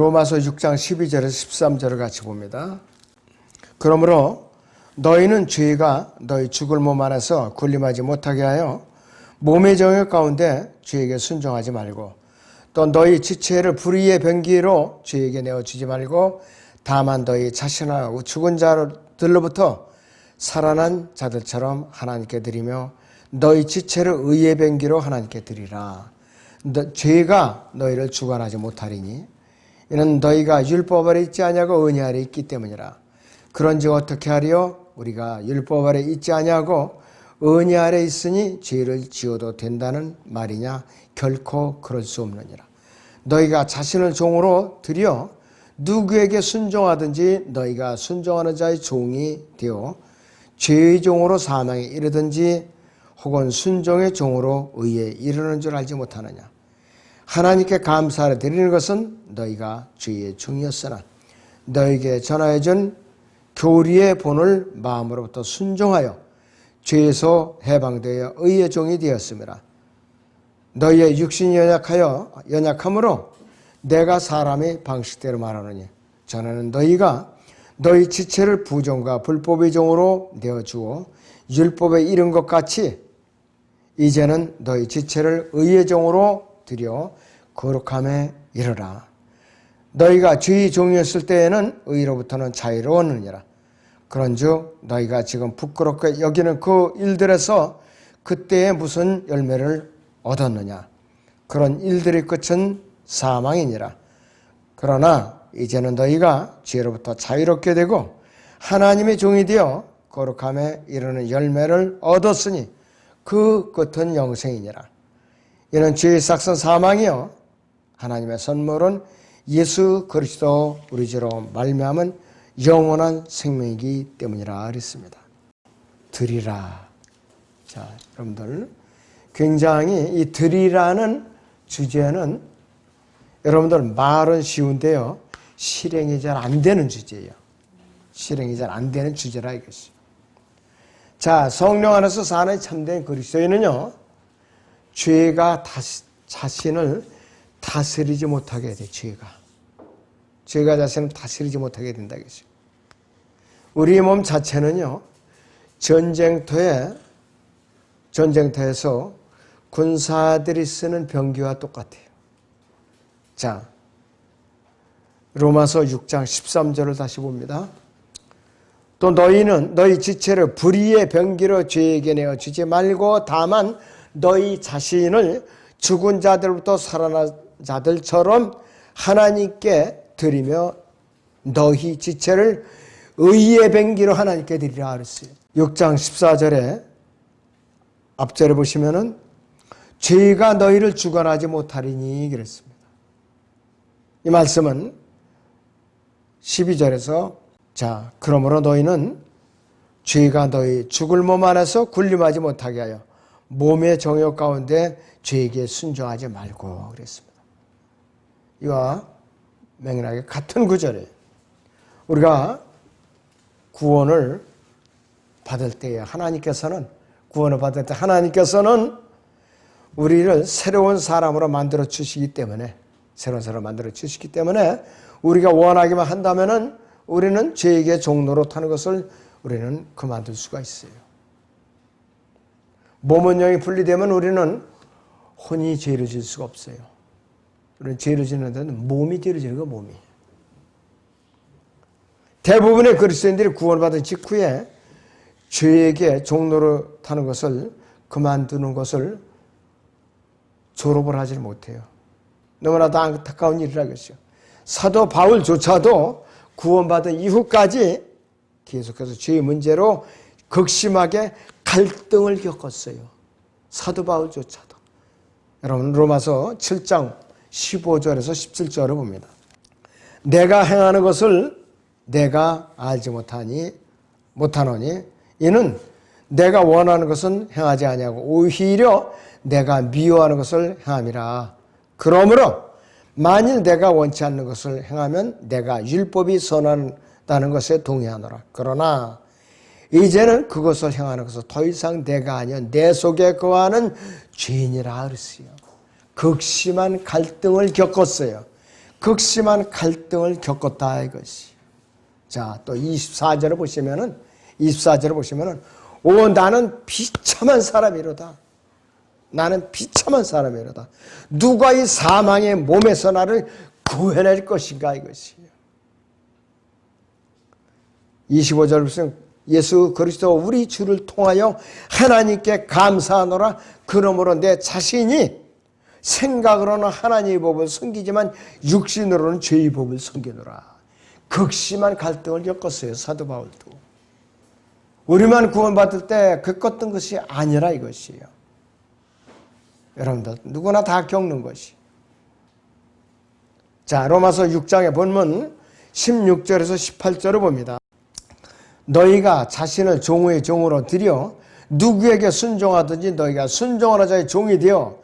로마서 6장 12절에서 13절을 같이 봅니다. 그러므로 너희는 죄가 너희 죽을 몸 안에서 군림하지 못하게 하여 몸의 정욕 가운데 죄에게 순종하지 말고 또 너희 지체를 불의의 병기로 죄에게 내어주지 말고 다만 너희 자신하고 죽은 자들로부터 살아난 자들처럼 하나님께 드리며 너희 지체를 의의 병기로 하나님께 드리라. 너, 죄가 너희를 주관하지 못하리니 이는 너희가 율법 아래 있지 아니하고 은혜 아래 있기 때문이라. 그런즉 어떻게 하리요? 우리가 율법 아래 있지 아니하고 은혜 아래 있으니 죄를 지어도 된다는 말이냐? 결코 그럴 수 없느니라. 너희가 자신을 종으로 들여 누구에게 순종하든지 너희가 순종하는 자의 종이 되어 죄의 종으로 사망에 이르든지 혹은 순종의 종으로 의에 이르는 줄 알지 못하느냐. 하나님께 감사를 드리는 것은 너희가 주의 종이었으나 너에게 전하여준 교리의 본을 마음으로부터 순종하여 죄에서 해방되어 의의 종이 되었습니다. 너희의 육신이 연약하여 연약함으로 내가 사람의 방식대로 말하노니 전에는 너희가 너희 지체를 부정과 불법의 종으로 내어 주어 율법에 이른 것 같이 이제는 너희 지체를 의의 종으로 들여 거룩함에 이르라. 너희가 주의 종이었을 때에는 의로부터는 자유로웠느니라. 그런즉 너희가 지금 부끄럽게 여기는 그 일들에서 그때에 무슨 열매를 얻었느냐? 그런 일들의 끝은 사망이니라. 그러나 이제는 너희가 죄로부터 자유롭게 되고 하나님의 종이 되어 거룩함에 이르는 열매를 얻었으니 그 끝은 영생이니라. 이는 죄의 삭선 사망이요 하나님의 선물은 예수 그리스도 우리 죄로 말미암은 영원한 생명이기 때문이라 그랬습니다. 드리라. 자, 여러분들 굉장히 이 드리라는 주제는 여러분들 말은 쉬운데요. 실행이 잘 안 되는 주제예요. 실행이 잘 안 되는 주제라 이것이. 자, 성령 안에서 사는 참된 그리스도인은요. 죄가 다시, 자신을 다스리지 못하게 돼, 죄가. 죄가 자신을 다스리지 못하게 된다, 이거죠. 우리 몸 자체는요, 전쟁터에, 전쟁터에서 군사들이 쓰는 병기와 똑같아요. 자, 로마서 6장 13절을 다시 봅니다. 또 너희는 너희 지체를 불의의 병기로 죄에게 내어 주지 말고 다만 너희 자신을 죽은 자들부터 살아난 자들처럼 하나님께 드리며 너희 지체를 의의 병기로 하나님께 드리라 그랬어요. 6장 14절에 앞절에 보시면은 죄가 너희를 주관하지 못하리니 그랬습니다. 이 말씀은 12절에서 자, 그러므로 너희는 죄가 너희 죽을 몸 안에서 군림하지 못하게 하여 몸의 정욕 가운데 죄에게 순종하지 말고 그랬습니다. 이와 맹렬하게 같은 구절에 우리가 구원을 받을 때에 하나님께서는 구원을 받을 때 하나님께서는 우리를 새로운 사람으로 만들어 주시기 때문에 새로운 사람을 만들어 주시기 때문에 우리가 원하기만 한다면은 우리는 죄에게 종로로 타는 것을 우리는 그만둘 수가 있어요. 몸은 영이 분리되면 우리는 혼이 죄를 질 수가 없어요. 우리는 죄를 짓는 데는 몸이 죄를 지는 거 몸이. 대부분의 그리스도인들이 구원받은 직후에 죄에게 종로로 타는 것을 그만두는 것을 졸업을 하지 못해요. 너무나도 안타까운 일이라겠죠. 사도 바울조차도 구원받은 이후까지 계속해서 죄의 문제로 극심하게 갈등을 겪었어요. 사도 바울조차도. 여러분 로마서 7장 15절에서 17절을 봅니다. 내가 행하는 것을 내가 알지 못하니 못하노니 이는 내가 원하는 것은 행하지 아니하고 오히려 내가 미워하는 것을 행함이라. 그러므로 만일 내가 원치 않는 것을 행하면 내가 율법이 선한다는 것에 동의하노라. 그러나 이제는 그것을 행하는 것은 더 이상 내가 아니야 내 속에 거하는 죄인이라 그랬어요. 극심한 갈등을 겪었어요. 극심한 갈등을 겪었다 이것이. 자, 또 24절을 보시면은 24절을 보시면은 오 나는 비참한 사람이로다. 나는 비참한 사람이로다. 누가 이 사망의 몸에서 나를 구해낼 것인가 이것이에요. 25절 보시면 예수 그리스도 우리 주를 통하여 하나님께 감사하노라 그러므로 내 자신이 생각으로는 하나님의 법을 섬기지만 육신으로는 죄의 법을 섬기노라. 극심한 갈등을 겪었어요 사도 바울도. 우리만 구원받을 때 겪었던 것이 아니라 이것이에요. 여러분들 누구나 다 겪는 것이. 자 로마서 6장의 본문 16절에서 18절을 봅니다. 너희가 자신을 종의 종으로 들여 누구에게 순종하든지 너희가 순종하는 자의 종이 되어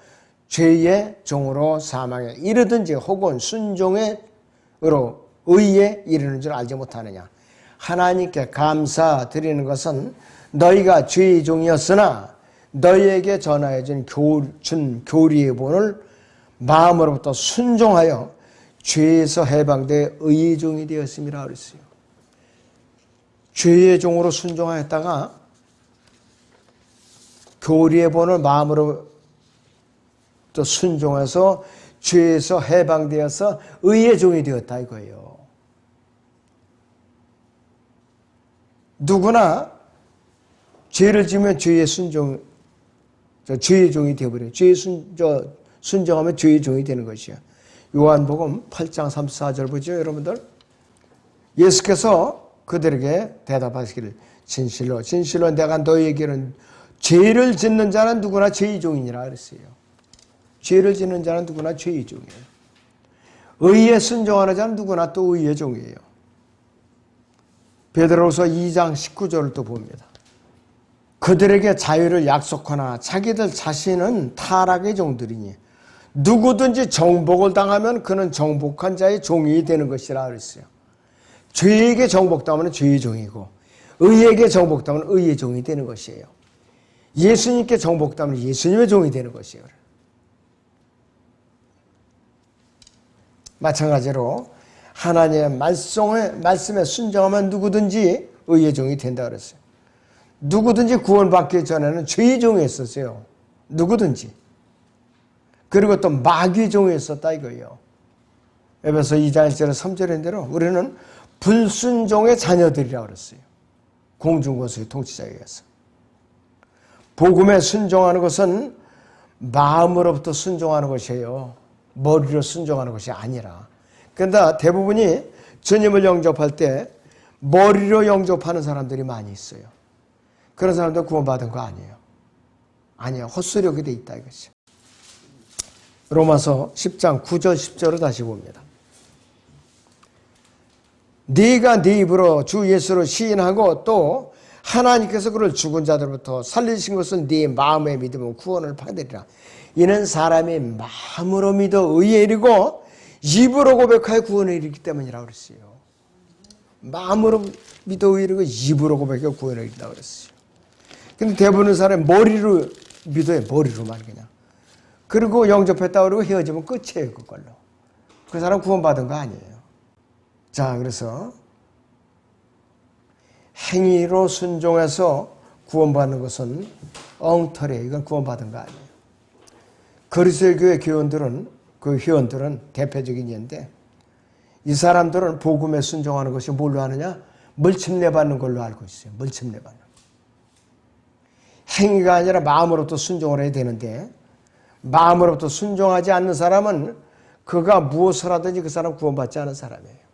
죄의 종으로 사망에 이르든지 혹은 순종의으로 의에 이르는 줄 알지 못하느냐 하나님께 감사 드리는 것은 너희가 죄의 종이었으나 너희에게 전하여 준, 교, 준 교리의 본을 마음으로부터 순종하여 죄에서 해방돼 의의 종이 되었음이라 그랬어요. 죄의 종으로 순종하였다가 교리의 본을 마음으로 또 순종해서 죄에서 해방되어서 의의 종이 되었다 이거예요. 누구나 죄를 지면 죄의 순종, 죄의 종이 되어버려요. 죄의 순, 저, 순종하면 죄의 종이 되는 것이요. 요한복음 8장 34절 보죠, 여러분들? 예수께서 그들에게 대답하시기를 진실로 진실로 내가 너희에게는 죄를 짓는 자는 누구나 죄의 종이니라 그랬어요. 죄를 짓는 자는 누구나 죄의 종이에요. 의에 순종하는 자는 누구나 또 의의 종이에요. 베드로서 2장 19절을 또 봅니다. 그들에게 자유를 약속하나 자기들 자신은 타락의 종들이니 누구든지 정복을 당하면 그는 정복한 자의 종이 되는 것이라 그랬어요. 죄에게 정복당하면 죄의 종이고 의에게 정복당하면 의의 종이 되는 것이에요. 예수님께 정복당하면 예수님의 종이 되는 것이에요. 마찬가지로 하나님의 말씀에, 말씀에 순종하면 누구든지 의의 종이 된다 그랬어요. 누구든지 구원받기 전에는 죄의 종이었었어요. 누구든지. 그리고 또 마귀 종이었었다 이거예요. 에베소 2장 1절 3절인 대로 우리는 불순종의 자녀들이라고 그랬어요. 공중권수의 통치자에 의해서. 복음에 순종하는 것은 마음으로부터 순종하는 것이에요. 머리로 순종하는 것이 아니라. 그런데 대부분이 주님을 영접할 때 머리로 영접하는 사람들이 많이 있어요. 그런 사람들 구원받은 거 아니에요. 아니에요. 헛소리하게 돼 있다 이것이. 로마서 10장 9절 10절을 다시 봅니다. 네가 네 입으로 주 예수를 시인하고 또 하나님께서 그를 죽은 자들부터 살리신 것은 네 마음의 믿음은 구원을 받으리라. 이는 사람이 마음으로 믿어 의에 이르고 입으로 고백하여 구원에 이르기 때문이라고 그랬어요. 마음으로 믿어 의에 이르고 입으로 고백하여 구원에 이르다 그랬어요. 근데 대부분 사람이 머리로 믿어요. 머리로만 그냥. 그리고 영접했다 그러고 헤어지면 끝이에요. 그걸로. 그 사람 구원받은 거 아니에요. 자, 그래서 행위로 순종해서 구원받는 것은 엉터리예요. 이건 구원받은 거 아니에요. 그리스도의 교회 교원들은 그 회원들은 대표적인 예인데 이 사람들은 복음에 순종하는 것이 뭘로 하느냐? 물침내 받는 걸로 알고 있어요. 물침내 받는. 행위가 아니라 마음으로부터 순종을 해야 되는데 마음으로부터 순종하지 않는 사람은 그가 무엇을 하든지 그 사람 구원받지 않은 사람이에요.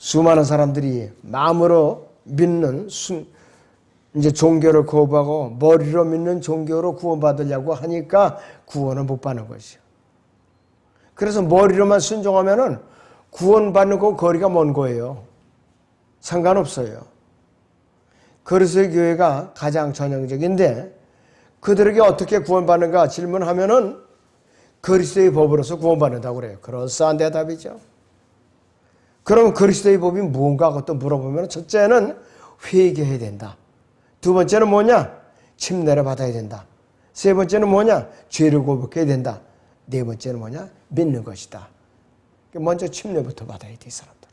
수많은 사람들이 마음으로 믿는 수, 이제 종교를 거부하고 머리로 믿는 종교로 구원받으려고 하니까 구원을 못 받는 것이요. 그래서 머리로만 순종하면은 구원받는 거 거리가 먼 거예요. 상관없어요. 그리스도의 교회가 가장 전형적인데 그들에게 어떻게 구원받는가 질문하면은 그리스도의 법으로서 구원받는다고 그래요. 그럴싸한 대답이죠. 그럼 그리스도의 법이 무언가 하고 물어보면 첫째는 회개해야 된다. 두 번째는 뭐냐? 침례를 받아야 된다. 세 번째는 뭐냐? 죄를 고백해야 된다. 네 번째는 뭐냐? 믿는 것이다. 먼저 침례부터 받아야 돼, 이 사람들.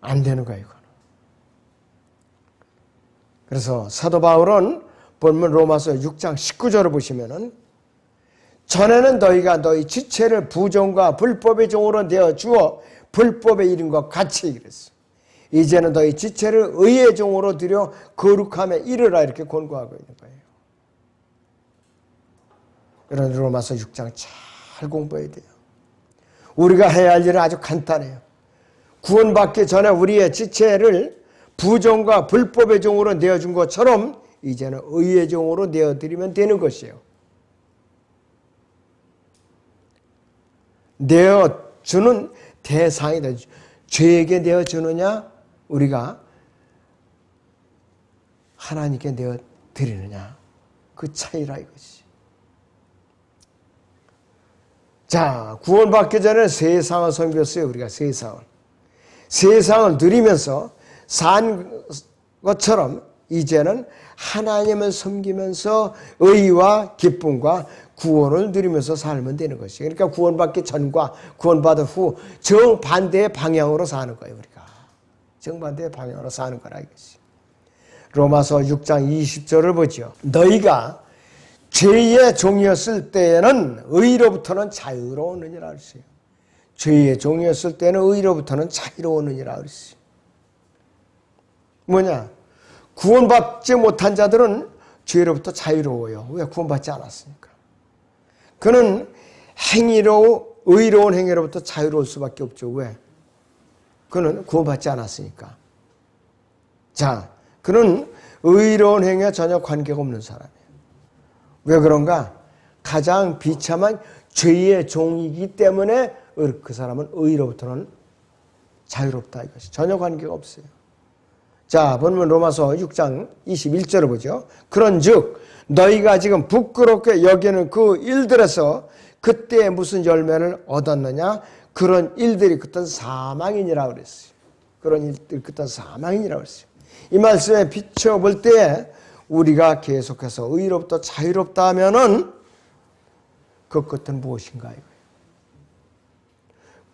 안 되는 거야, 이거는. 그래서 사도 바울은 본문 로마서 6장 19절을 보시면은 전에는 너희가 너희 지체를 부정과 불법의 종으로 내어 주어 불법의 일인 것 같이 그랬어. 이제는 너희 지체를 의의 종으로 들여 거룩함에 이르라 이렇게 권고하고 있는 거예요. 이런 로마서 6장 잘 공부해야 돼요. 우리가 해야 할 일은 아주 간단해요. 구원받기 전에 우리의 지체를 부정과 불법의 종으로 내어준 것처럼 이제는 의의 종으로 내어드리면 되는 것이에요. 내어주는 대상이다. 죄에게 내어 주느냐? 우리가 하나님께 내어 드리느냐? 그 차이라 이것이. 자, 구원받기 전에 세상을 섬겼어요. 우리가 세상을. 세상을 누리면서 산 것처럼 이제는 하나님을 섬기면서 의와 기쁨과 구원을 누리면서 살면 되는 것이에요. 그러니까 구원받기 전과 구원받은 후 정반대의 방향으로 사는 거예요, 우리가. 정반대의 방향으로 사는 거라 이것이. 로마서 6장 20절을 보죠. 너희가 죄의 종이었을 때에는 의로부터는 자유로우느니라 그랬어요. 죄의 종이었을 때는 의로부터는 자유로우느니라 그랬어요. 뭐냐? 구원받지 못한 자들은 죄로부터 자유로워요. 왜? 구원받지 않았으니까. 그는 행위로, 의로운 행위로부터 자유로울 수밖에 없죠. 왜? 그는 구원받지 않았으니까. 자, 그는 의로운 행위와 전혀 관계가 없는 사람이에요. 왜 그런가? 가장 비참한 죄의 종이기 때문에 그 사람은 의로부터는 자유롭다 이것이 전혀 관계가 없어요. 자, 본문 로마서 6장 21절을 보죠. 그런 즉 너희가 지금 부끄럽게 여기는 그 일들에서 그때 무슨 열매를 얻었느냐? 그런 일들이 그땐 사망이니라 그랬어요. 그런 일들이 그땐 사망이니라 그랬어요. 이 말씀에 비춰볼 때 우리가 계속해서 의로부터 자유롭다 하면은 그 끝은 무엇인가 이거예요.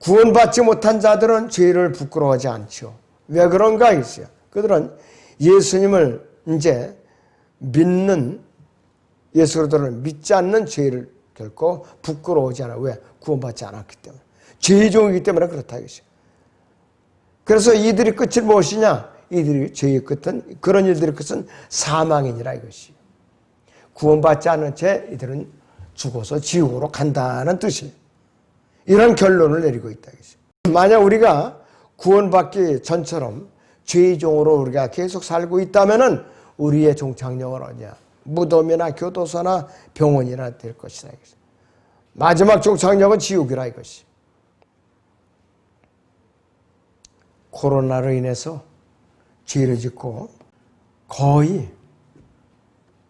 구원받지 못한 자들은 죄를 부끄러워하지 않죠. 왜 그런가 있어요. 그들은 예수님을 이제 믿는 예수들을 믿지 않는 죄를 결코 부끄러워하지 않아. 왜? 구원받지 않았기 때문에. 죄의 종이기 때문에 그렇다 이것이. 그래서 이들의 끝이 무엇이냐? 이들의 죄의 끝은 그런 일들의 끝은 사망이니라 이것이. 구원받지 않은 채 이들은 죽어서 지옥으로 간다는 뜻이에요. 이런 결론을 내리고 있다 이것이. 만약 우리가 구원받기 전처럼 죄의 종으로 우리가 계속 살고 있다면은 우리의 종착역은 어디냐? 무덤이나 교도소나 병원이나 될 것이다. 마지막 종착역은 지옥이라 이것이. 코로나로 인해서 죄를 짓고 거의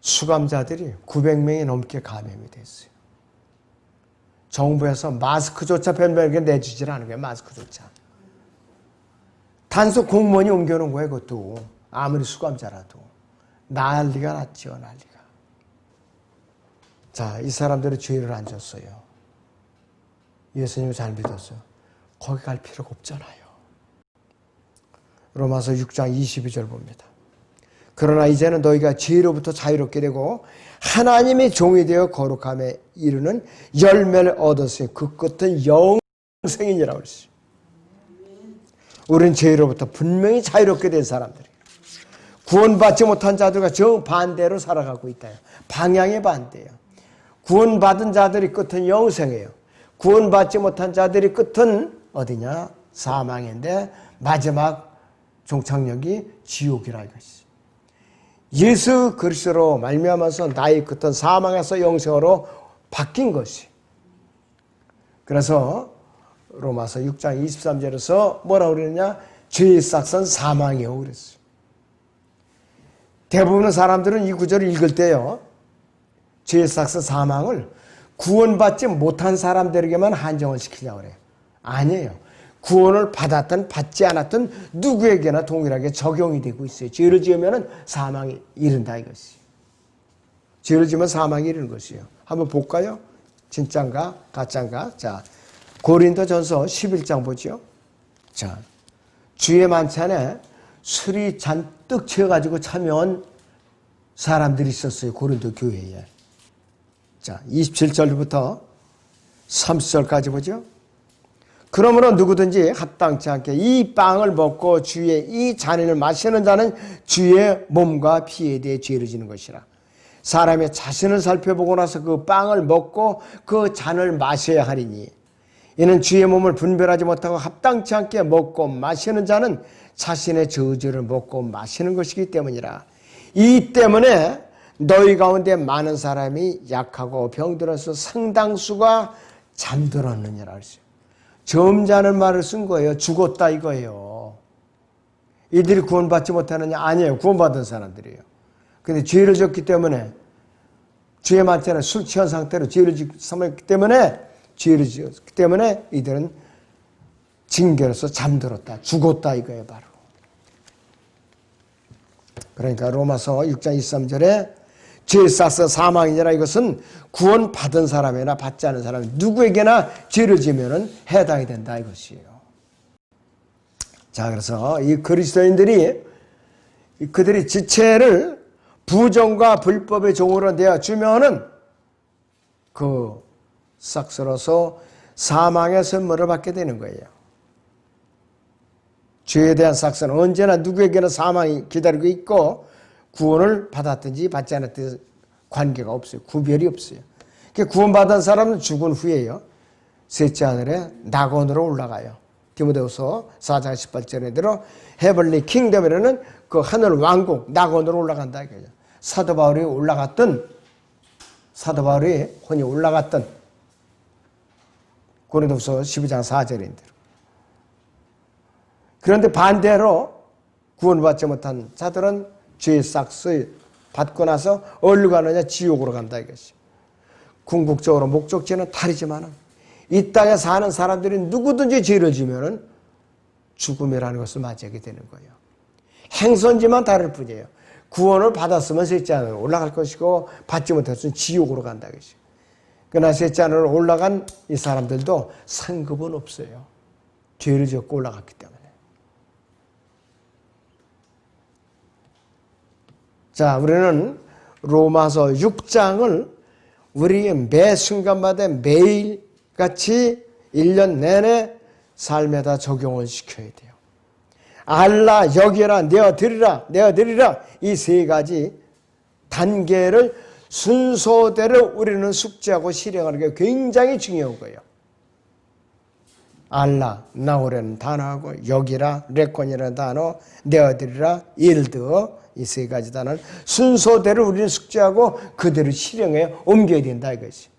수감자들이 900명이 넘게 감염이 됐어요. 정부에서 마스크조차 변변하게 내주질 않은 거예요. 마스크조차. 단속 공무원이 옮겨놓은 거예요. 그것도. 아무리 수감자라도. 난리가 났죠. 난리가. 자, 이 사람들은 죄를 안 졌어요. 예수님을 잘 믿었어요. 거기 갈 필요가 없잖아요. 로마서 6장 22절 봅니다. 그러나 이제는 너희가 죄로부터 자유롭게 되고 하나님의 종이 되어 거룩함에 이르는 열매를 얻었으니 그 끝은 영생이니라고 그랬어요. 우리는 죄로부터 분명히 자유롭게 된 사람들이에요. 구원받지 못한 자들과 정반대로 살아가고 있다. 방향의 반대예요. 구원받은 자들이 끝은 영생이에요. 구원받지 못한 자들이 끝은 어디냐? 사망인데 마지막 종착역이 지옥이라 이것이. 예수 그리스도로 말미암아서 나의 끝은 사망에서 영생으로 바뀐 것이. 그래서 로마서 6장 23절에서 뭐라 그러느냐? 죄의 싹선 사망이요 그랬어요. 대부분의 사람들은 이 구절을 읽을 때요. 죄의 싹선 사망을 구원받지 못한 사람들에게만 한정을 시키려고 그래요. 아니에요. 구원을 받았든 받지 않았든 누구에게나 동일하게 적용이 되고 있어요. 죄를 지으면 사망이 이른다 이것이. 죄를 지으면 사망이 이르는 것이에요. 한번 볼까요? 진짠가 가짠가? 자, 고린도전서 11장 보죠. 자, 주의 만찬에 술이 잔뜩 채워가지고 참여한 사람들이 있었어요. 고린도 교회에. 자, 27절부터 30절까지 보죠. 그러므로 누구든지 합당치 않게 이 빵을 먹고 주의 이 잔을 마시는 자는 주의 몸과 피에 대해 죄를 지는 것이라. 사람의 자신을 살펴보고 나서 그 빵을 먹고 그 잔을 마셔야 하리니 이는 주의 몸을 분별하지 못하고 합당치 않게 먹고 마시는 자는 자신의 저주를 먹고 마시는 것이기 때문이라. 이 때문에 너희 가운데 많은 사람이 약하고 병들어서 상당수가 잠들었느니라 했어요. 점잖은 말을 쓴 거예요. 죽었다 이거예요. 이들이 구원받지 못하느냐? 아니에요. 구원받은 사람들이에요. 근데 죄를 졌기 때문에 죄 많잖아요. 술 취한 상태로 죄를 짓기 때문에 죄를 지었기 때문에 이들은 징계로서 잠들었다. 죽었다 이거예요, 바로. 그러니까 로마서 6장 23절에 죄 싸서 사망이니라 이것은 구원 받은 사람이나 받지 않은 사람 누구에게나 죄를 지면은 해당이 된다 이것이에요. 자, 그래서 이 그리스도인들이 그들이 지체를 부정과 불법의 종으로 내어 주면은 그 싹 쓸어서 사망의 선물을 받게 되는 거예요. 죄에 대한 삭스는 언제나 누구에게나 사망이 기다리고 있고 구원을 받았든지 받지 않았든지 관계가 없어요. 구별이 없어요. 구원받은 사람은 죽은 후에요. 셋째 하늘에 낙원으로 올라가요. 디모데후서 4장 18절에 들어 헤블리 킹덤이라는 그 하늘 왕국 낙원으로 올라간다. 사도 바울이 올라갔던 사도 바울이 혼이 올라갔던 고린도후서 12장 4절인데 그런데 반대로 구원받지 못한 자들은 죄의 싹스 받고 나서 어디로 가느냐 지옥으로 간다 이것이. 궁극적으로 목적지는 다르지만 이 땅에 사는 사람들이 누구든지 죄를 지면은 죽음이라는 것을 맞이하게 되는 거예요. 행선지만 다를 뿐이에요. 구원을 받았으면 셋째 하늘로 올라갈 것이고 받지 못했으면 지옥으로 간다 이것이. 그러나 셋째 하늘로 올라간 이 사람들도 상급은 없어요. 죄를 짓고 올라갔기 때문에. 자, 우리는 로마서 6장을 우리의 매 순간마다 매일 같이 1년 내내 삶에다 적용을 시켜야 돼요. 알라, 여기라, 내어드리라, 내어드리라 이 세 가지 단계를 순서대로 우리는 숙지하고 실행하는 게 굉장히 중요한 거예요. 알라, 나오라는 단어하고 여기라, 레콘이라는 단어, 내어드리라, 일드 이 세 가지 단어를 순서대로 우리는 숙지하고 그대로 실행해 옮겨야 된다 이것이.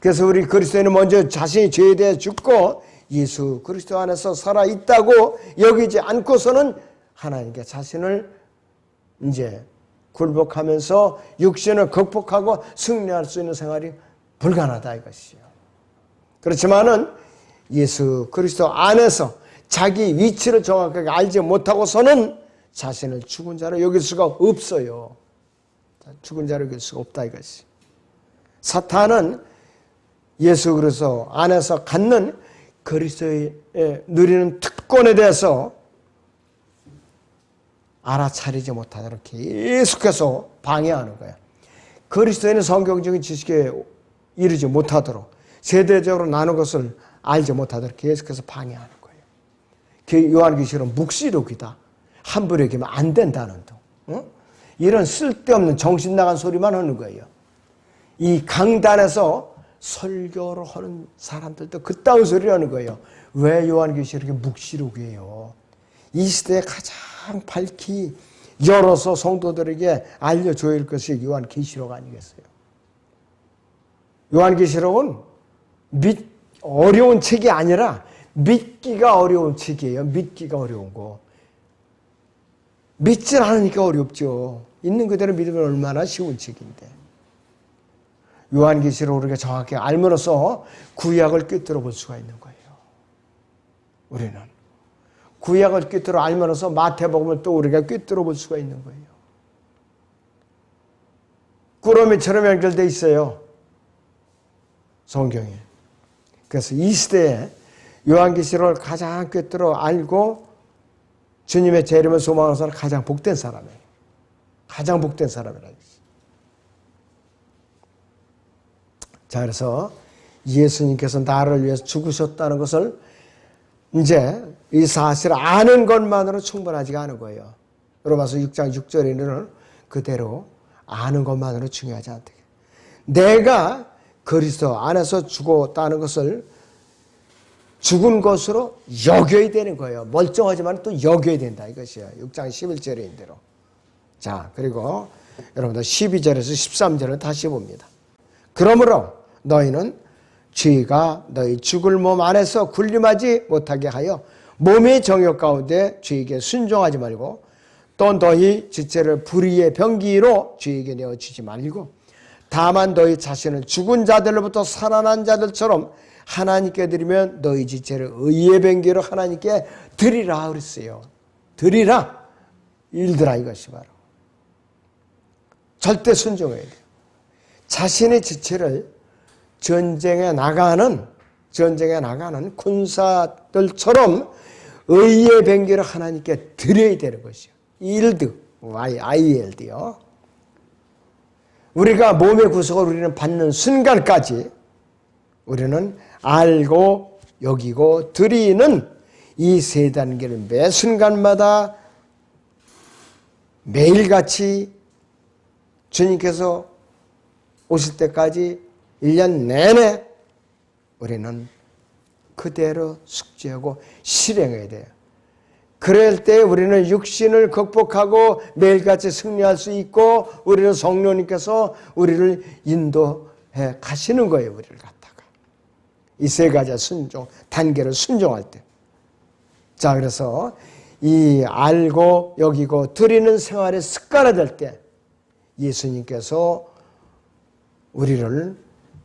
그래서 우리 그리스도인은 먼저 자신이 죄에 대해 죽고 예수 그리스도 안에서 살아 있다고 여기지 않고서는 하나님께 자신을 이제 굴복하면서 육신을 극복하고 승리할 수 있는 생활이 불가능하다 이것이요. 그렇지만은 예수 그리스도 안에서 자기 위치를 정확하게 알지 못하고서는 자신을 죽은 자로 여길 수가 없어요. 죽은 자로 여길 수가 없다 이것이. 사탄은 예수 그리스도 안에서 갖는 그리스도의 누리는 특권에 대해서 알아차리지 못하도록 계속해서 방해하는 거야. 그리스도인은 성경적인 지식에 이르지 못하도록 세대적으로 나눈 것을 알지 못하도록 계속해서 방해하는 거예요. 그 요한계시록 묵시록이다. 함부로 얘기하면 안 된다는 둥. 어? 이런 쓸데없는 정신 나간 소리만 하는 거예요. 이 강단에서 설교를 하는 사람들도 그따위 소리를 하는 거예요. 왜 요한계시록이 묵시록이에요? 이 시대에 가장 밝히 열어서 성도들에게 알려줘야 할 것이 요한계시록 아니겠어요? 요한계시록은 믿, 어려운 책이 아니라 믿기가 어려운 책이에요. 믿기가 어려운 거. 믿질 않으니까 어렵죠. 있는 그대로 믿으면 얼마나 쉬운 책인데. 요한계시록 우리가 정확히 알므로써 구약을 꿰뚫어 볼 수가 있는 거예요. 우리는. 구약을 꿰뚫어 알면서 마태복음을 또 우리가 꿰뚫어 볼 수가 있는 거예요. 꾸러미처럼 연결돼 있어요. 성경에. 그래서 이 시대에 요한계시록을 가장 꿰뚫어 알고 주님의 재림을 소망하는 사람 가장 복된 사람이에요. 가장 복된 사람이라는 것이. 자, 그래서 예수님께서 나를 위해서 죽으셨다는 것을 이제 이 사실을 아는 것만으로 충분하지가 않은 거예요. 로마서 6장 6절에는 그대로 아는 것만으로 중요하지 않다. 내가 그리스도 안에서 죽었다는 것을 죽은 것으로 여겨야 되는 거예요. 멀쩡하지만 또 여겨야 된다 이것이에요. 6장 11절인 대로. 자, 그리고 여러분들 12절에서 13절을 다시 봅니다. 그러므로 너희는 죄가 너희 죽을 몸 안에서 군림하지 못하게 하여 몸의 정욕 가운데 죄에게 순종하지 말고 또 너희 지체를 불의의 병기로 죄에게 내어주지 말고 다만 너희 자신을 죽은 자들로부터 살아난 자들처럼 하나님께 드리면 너희 지체를 의의 병기로 하나님께 드리라 그랬어요. 드리라. 일들아 이것이 바로. 절대 순종해야 돼요. 자신의 지체를 전쟁에 나가는 전쟁에 나가는 군사들처럼 의의 병기를 하나님께 드려야 되는 것이요. 일드, ILD요. 우리가 몸의 구속을 우리는 받는 순간까지 우리는 알고 여기고 드리는 이 세 단계를 매 순간마다 매일같이 주님께서 오실 때까지 1년 내내 우리는 그대로 숙지하고 실행해야 돼요. 그럴 때 우리는 육신을 극복하고 매일같이 승리할 수 있고 우리는 성령님께서 우리를 인도해 가시는 거예요. 우리를 갖다가. 이 세 가지 순종, 단계를 순종할 때. 자, 그래서 이 알고 여기고 드리는 생활에 습관화 될 때 예수님께서 우리를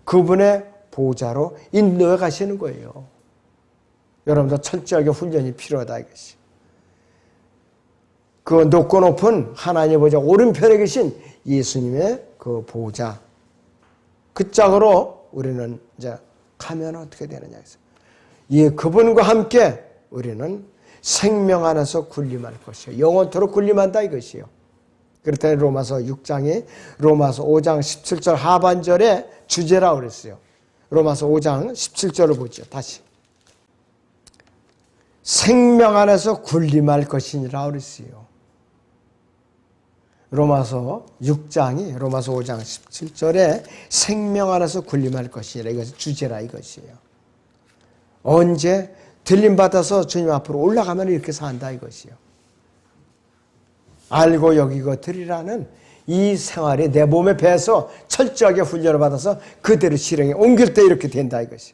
그분의 보좌로 인도해 가시는 거예요. 여러분도 철저하게 훈련이 필요하다 이것이. 그 높고 높은 하나님의 보좌 오른편에 계신 예수님의 그 보좌 그 짝으로 우리는 이제 가면 어떻게 되느냐 해서 예, 그분과 함께 우리는 생명 안에서 군림할 것이요 영원토록 군림한다 이것이요. 그렇다 로마서 6장에 로마서 5장 17절 하반절에 주제라고 그랬어요. 로마서 5장 17절을 보죠. 다시. 생명 안에서 군림할 것이니라 그랬어요. 로마서 6장이 로마서 5장 17절에 생명 안에서 군림할 것이라 이것이 주제라 이것이에요. 언제 들림 받아서 주님 앞으로 올라가면 이렇게 산다 이것이요. 알고 여기고 드리라는 이 생활이 내 몸에 배서 철저하게 훈련을 받아서 그대로 실행에 옮길 때 이렇게 된다 이것이.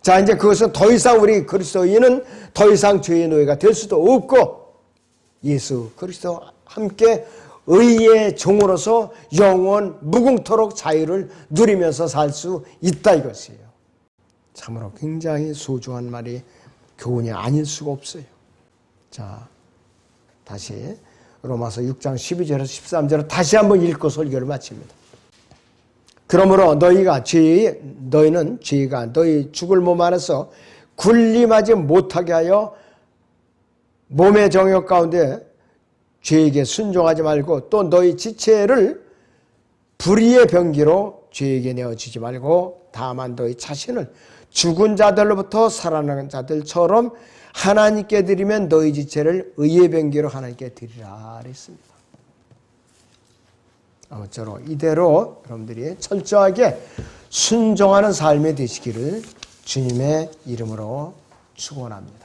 자 이제 그것은 더 이상 우리 그리스도인은 더 이상 죄의 노예가 될 수도 없고 예수 그리스도 함께 의의 종으로서 영원 무궁토록 자유를 누리면서 살 수 있다 이것이에요. 참으로 굉장히 소중한 말이 교훈이 아닐 수가 없어요. 자, 다시 로마서 6장 12절에서 13절을 다시 한번 읽고 설교를 마칩니다. 그러므로 너희가 죄 너희는 죄가 너희 죽을 몸 안에서 군림하지 못하게 하여 몸의 정욕 가운데 죄에게 순종하지 말고 또 너희 지체를 불의의 병기로 죄에게 내어주지 말고 다만 너희 자신을 죽은 자들로부터 살아난 자들처럼 하나님께 드리면 너희 지체를 의의 병기로 하나님께 드리라 그랬습니다. 아무쪼록 이대로 여러분들이 철저하게 순종하는 삶이 되시기를 주님의 이름으로 축원합니다.